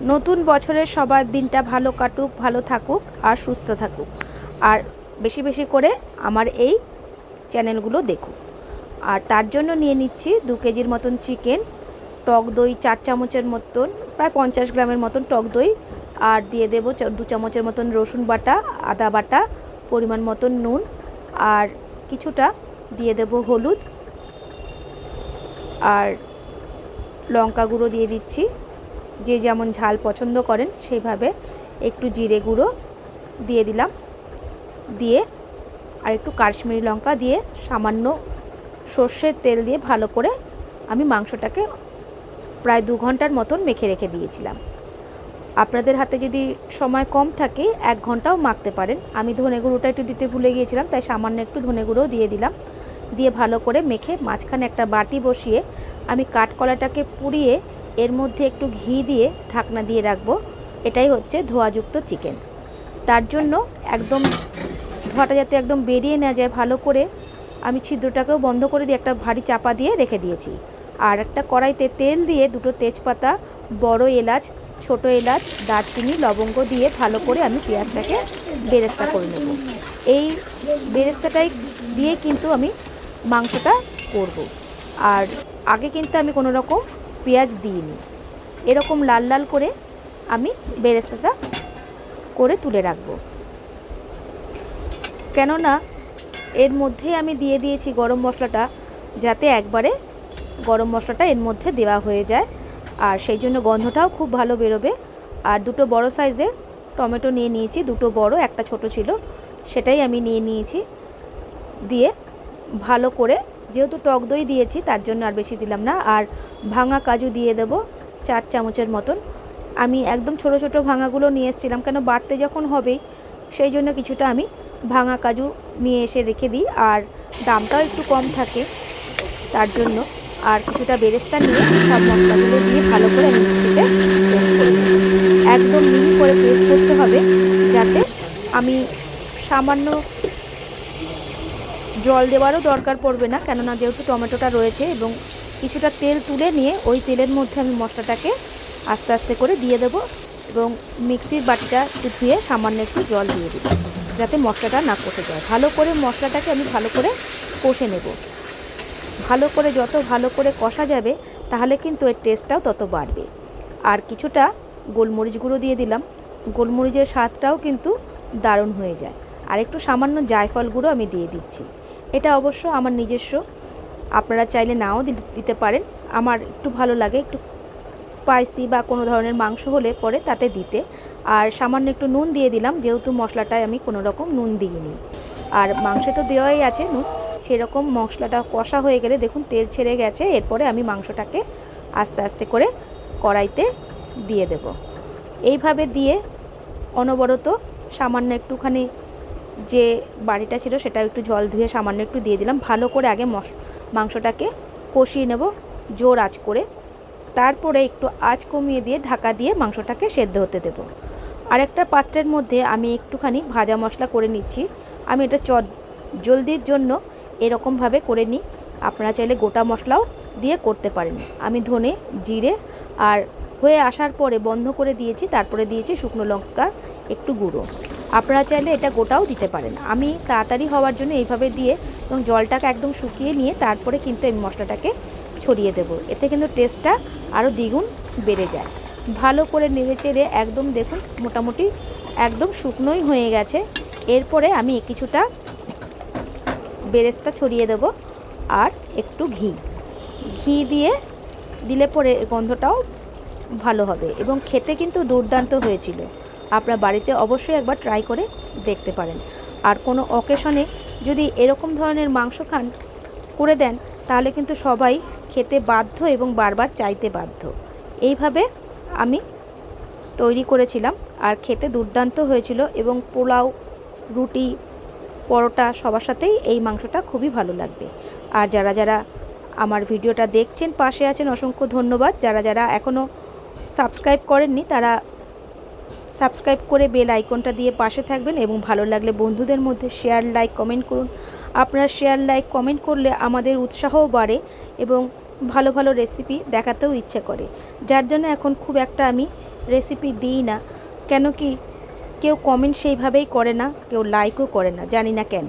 নতুন বছরের সবার দিনটা ভালো কাটুক, ভালো থাকুক আর সুস্থ থাকুক। আর বেশি বেশি করে আমার এই চ্যানেলগুলো দেখুক। আর তার জন্য নিয়ে নিচ্ছি দু কেজির মতন চিকেন, টক দই চার চামচের মতন, প্রায় পঞ্চাশ গ্রামের মতন টক দই। আর দিয়ে দেবো দু চামচের মতন রসুন বাটা, আদা বাটা, পরিমাণ মতন নুন। আর কিছুটা দিয়ে দেবো হলুদ। আর লঙ্কা গুঁড়ো দিয়ে দিচ্ছি। যে যেমন ঝাল পছন্দ করেন, সেইভাবে একটু জিরে গুঁড়ো দিয়ে দিলাম। দিয়ে আর একটু কাশ্মীরি লঙ্কা দিয়ে সামান্য সর্ষের তেল দিয়ে ভালো করে আমি মাংসটাকে প্রায় দু ঘণ্টার মতন মেখে রেখে দিয়েছিলাম। আপনাদের হাতে যদি সময় কম থাকে, এক ঘন্টাও মাখতে পারেন। আমি ধনে গুঁড়োটা একটু দিতে ভুলে গিয়েছিলাম, তাই সামান্য একটু ধনে গুঁড়োও দিয়ে দিলাম। দিয়ে ভালো করে মেখে মাঝখানে একটা বাটি বসিয়ে আমি কাঠকলাটাকে পুড়িয়ে এর মধ্যে একটু ঘি দিয়ে ঢাকনা দিয়ে রাখব। এটাই হচ্ছে ধোয়াযুক্ত চিকেন। তার জন্য একদম ধোয়াটা যাতে একদম বেরিয়ে না যায় ভালো করে, আমি ছিদ্রটাকেও বন্ধ করে দিয়ে একটা ভারী চাপা দিয়ে রেখে দিয়েছি। আর একটা কড়াইতে তেল দিয়ে দুটো তেজপাতা, বড় এলাচ, ছোট এলাচ, দারচিনি, লবঙ্গ দিয়ে ভালো করে আমি পেঁয়াজটাকে বেরেস্তা করে নেব। এই বেরেস্তাটাই দিয়ে কিন্তু আমি মাংসটা করব। আর আগে কিন্তু আমি কোনো রকম পেঁয়াজ দিইনি। এরকম লাল লাল করে আমি বেরেস্তাটা করে তুলে রাখব। কেননা এর মধ্যেই আমি দিয়ে দিয়েছি গরম মশলাটা যাতে একবারে গরম মশলাটা এর মধ্যে দেওয়া হয়ে যায়। আর সেই জন্য গন্ধটাও খুব ভালো বেরোবে। আর দুটো বড় সাইজের টমেটো নিয়ে নিয়েছি, দুটো বড়, একটা ছোট ছিল, সেটাই আমি নিয়ে নিয়েছি। দিয়ে ভালো করে যেহেতু টক দই দিয়েছি, তার জন্য আর বেশি দিলাম না। আর ভাঙা কাজু দিয়ে দেব চার চামচের মতন। আমি একদম ছোট ছোট ভাঙাগুলো নিয়ে এসেছিলাম, কেন বাড়তে যখন হবেই, সেই জন্য কিছুটা আমি ভাঙা কাজু নিয়ে এসে রেখে দিই। আর দামটাও একটু কম থাকে, তার জন্য। আর কিছুটা বেরেস্তা নিয়ে সব মশলাগুলো দিয়ে ভালো করে আমি মিক্সিতে পেস্ট করে একদম মিহি করে পেস্ট করতে হবে, যাতে আমি সামান্য জল দেওয়ারও দরকার পড়বে না, কেননা যেহেতু টমেটোটা রয়েছে এবং কিছুটা তেল তুলে নিয়ে ওই তেলের মধ্যে আমি মশলাটাকে আস্তে আস্তে করে দিয়ে দেবো এবং মিক্সির বাটিটা একটু ধুয়ে সামান্য একটু জল দিয়ে দেবো, যাতে মশলাটা না কষে যায়। ভালো করে মশলাটাকে আমি ভালো করে কষে নেব। ভালো করে যত ভালো করে কষা যাবে, তাহলে কিন্তু এর টেস্টটাও তত বাড়বে। আর কিছুটা গোলমরিচ গুঁড়ো দিয়ে দিলাম। গোলমরিচের স্বাদটাও কিন্তু দারুণ হয়ে যায়। আর একটু সামান্য জায়ফল গুঁড়ো আমি দিয়ে দিচ্ছি। এটা অবশ্য আমার নিজস্ব। আপনারা চাইলে নাও দিতে পারেন। আমার একটু ভালো লাগে, একটু স্পাইসি বা কোনো ধরনের মাংস হলে পরে তাতে দিতে। আর সামান্য একটু নুন দিয়ে দিলাম, যেহেতু মশলাটায় আমি কোনো রকম নুন দিইনি। আর মাংসে তো দেওয়াই আছে নুন। সেরকম মশলাটা কষা হয়ে গেলে দেখুন তেল ছেড়ে গেছে, এরপরে আমি মাংসটাকে আস্তে আস্তে করে কড়াইতে দিয়ে দেব। এইভাবে দিয়ে অনবরত সামান্য একটুখানি যে বাড়িটা ছিল সেটা একটু জল ধুয়ে সামান্য একটু দিয়ে দিলাম। ভালো করে আগে মশ, মাংসটাকে কষিয়ে নেব জোর আঁচ করে। তারপরে একটু আঁচ কমিয়ে দিয়ে ঢাকা দিয়ে মাংসটাকে সেদ্ধ হতে দেব। আরেকটা পাত্রের মধ্যে আমি একটুখানি ভাজা মশলা করে নিচ্ছি। আমি এটা চ জলদির জন্য এরকমভাবে করে নিই। আপনারা চাইলে গোটা মশলাও দিয়ে করতে পারেন। আমি ধনে, জিরে আর হয়ে আসার পরে বন্ধ করে দিয়েছি। তারপরে দিয়েছি শুকনো লঙ্কার একটু গুঁড়ো। আপনারা চাইলে এটা গোটাও দিতে পারেন। আমি তাড়াতাড়ি হওয়ার জন্য এইভাবে দিয়ে এবং জলটাকে একদম শুকিয়ে নিয়ে তারপরে কিন্তু এই মশলাটাকে ছড়িয়ে দেব। এতে কিন্তু টেস্টটা আরও দ্বিগুণ বেড়ে যায়। ভালো করে নেড়ে চেড়ে একদম দেখুন মোটামুটি একদম শুকনোই হয়ে গেছে। এরপরে আমি কিছুটা বেরেস্তা ছড়িয়ে দেব আর একটু ঘি। ঘি দিয়ে দিলে পরে গন্ধটাও ভালো হবে এবং খেতে কিন্তু দুর্দান্ত হয়েছিল। আপনার বাড়িতে অবশ্যই একবার ট্রাই করে দেখতে পারেন। আর কোনো অকেশনে যদি এরকম ধরনের মাংস খান, করে দেন, তাহলে কিন্তু সবাই খেতে বাধ্য এবং বারবার চাইতে বাধ্য। এইভাবে আমি তৈরি করেছিলাম, আর খেতে দুর্দান্ত হয়েছিল এবং পোলাও, রুটি, পরোটা সবার সাথেই এই মাংসটা খুবই ভালো লাগবে। আর যারা যারা আমার ভিডিওটা দেখছেন, পাশে আছেন, অসংখ্য ধন্যবাদ। যারা যারা এখনও সাবস্ক্রাইব করেননি, তারা সাবস্ক্রাইব করে বেল আইকনটা দিয়ে পাশে থাকবেন এবং ভালো লাগলে বন্ধুদের মধ্যে শেয়ার, লাইক, কমেন্ট করুন। আপনার শেয়ার, লাইক, কমেন্ট করলে আমাদের উৎসাহও বাড়ে এবং ভালো ভালো রেসিপি দেখাতেও ইচ্ছে করে। যার জন্য এখন খুব একটা আমি রেসিপি দিই না। কেন কি কেউ কমেন্ট সেইভাবেই করে না, কেউ লাইকও করে না, জানি না কেন।